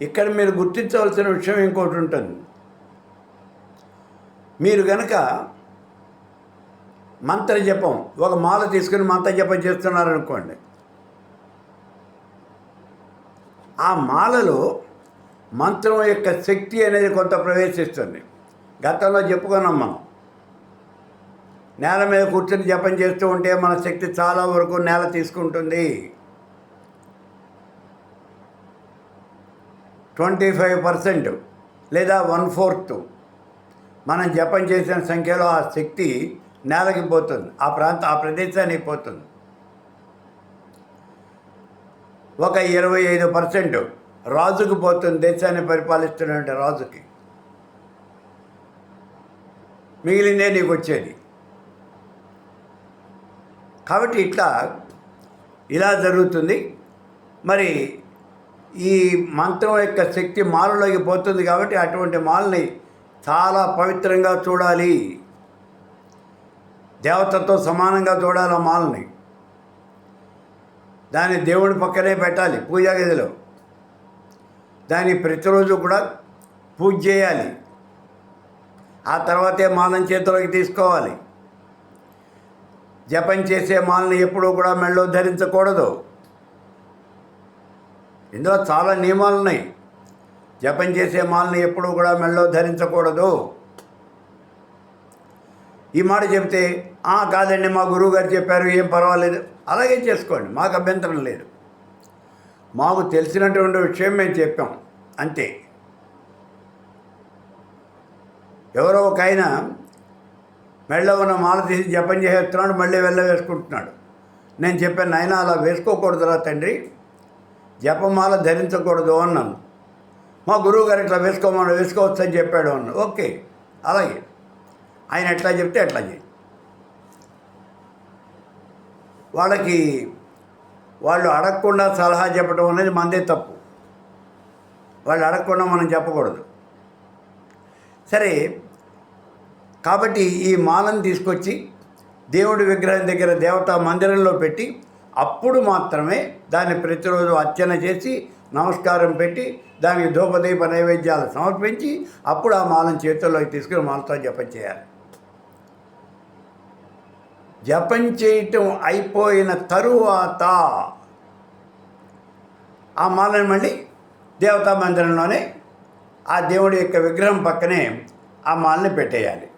ఇక్కడ మీరు గుర్తించవలసిన విషయం ఇంకోటి ఉంటుంది. మీరు గనక మంత్ర జపం ఒక మాల తీసుకుని మంత్ర జపం చేస్తున్నారనుకోండి. ఆ మాలలో మంత్రం యొక్క శక్తి అనేది కొంత ప్రవేశిస్తుంది. గతంలో చెప్పుకున్నాం మనం. నేల మీద కూర్చొని జపం చేస్తూ ఉంటే మన శక్తి చాలా వరకు నేల తీసుకుంటుంది. ట్వంటీ ఫైవ్ పర్సెంట్ లేదా వన్ ఫోర్త్ మనం జపం చేసిన సంఖ్యలో ఆ శక్తి నేలకి పోతుంది. ఆ ప్రాంతం ఆ ప్రదేశానికి పోతుంది. ఒక ఇరవై ఐదు పర్సెంట్ రాజుకు పోతుంది. దేశాన్ని పరిపాలిస్తున్నటువంటి రాజుకి. మిగిలిందే నీకు వచ్చేది. కాబట్టి ఇట్లా ఇలా జరుగుతుంది. మరి ఈ మంత్రం యొక్క శక్తి మాలలోకి పోతుంది కాబట్టి అటువంటి మాలని చాలా పవిత్రంగా చూడాలి. దేవతతో సమానంగా చూడాలి ఆ మాలని. దాన్ని దేవుడి పక్కనే పెట్టాలి పూజా గదిలో. దాన్ని ప్రతిరోజు కూడా పూజ చేయాలి. ఆ తర్వాతే మాలను చేతిలోకి తీసుకోవాలి. జపం చేసే మాలను ఎప్పుడూ కూడా మెళ్ళో ధరించకూడదు. ఇందులో చాలా నియమాలు ఉన్నాయి. జపం చేసే మాలని ఎప్పుడూ కూడా మెళ్ళో ధరించకూడదు. ఈ మాట చెప్తే "ఆ, కాదండి మా గురువు గారు చెప్పారు ఏం పర్వాలేదు. అలాగే చేసుకోండి మాకు అభ్యంతరం లేదు. మాకు తెలిసినటువంటి విషయం మేము చెప్పాం అంతే. ఎవరో ఒక ఆయన మెళ్ళ ఉన్న మాల తీసి జపం చేస్తున్నాడు మళ్ళీ వెళ్ళ వేసుకుంటున్నాడు నేను చెప్పాను నాయన అలా వేసుకోకూడదురా తండ్రి. జపమాల ధరించకూడదు అన్నాను. మా గురువు గారు ఇట్లా వేసుకోమని వేసుకోవచ్చు అని చెప్పాడు అన్నాను ఓకే అలాగే. ఆయన ఎట్లా చెప్తే ఎట్లా చేయి. వాళ్ళకి వాళ్ళు అడగకుండా సలహా చెప్పడం అనేది మందే తప్పు. వాళ్ళు అడగకుండా మనం చెప్పకూడదు. సరే కాబట్టి ఈ మాలను తీసుకొచ్చి దేవుడి విగ్రహం దగ్గర దేవతా మందిరంలో పెట్టి అప్పుడు మాత్రమే దాన్ని ప్రతిరోజు అర్చన చేసి నమస్కారం పెట్టి దానికి ధూపదీప నైవేద్యాలు సమర్పించి అప్పుడు ఆ మాలను చేతుల్లోకి తీసుకుని మాలతో జపం చేయాలి. జపం చేయటం అయిపోయిన తరువాత ఆ మాలను మళ్ళీ దేవతా మందిరంలోనే ఆ దేవుడి యొక్క విగ్రహం పక్కనే ఆ మాలని పెట్టేయాలి.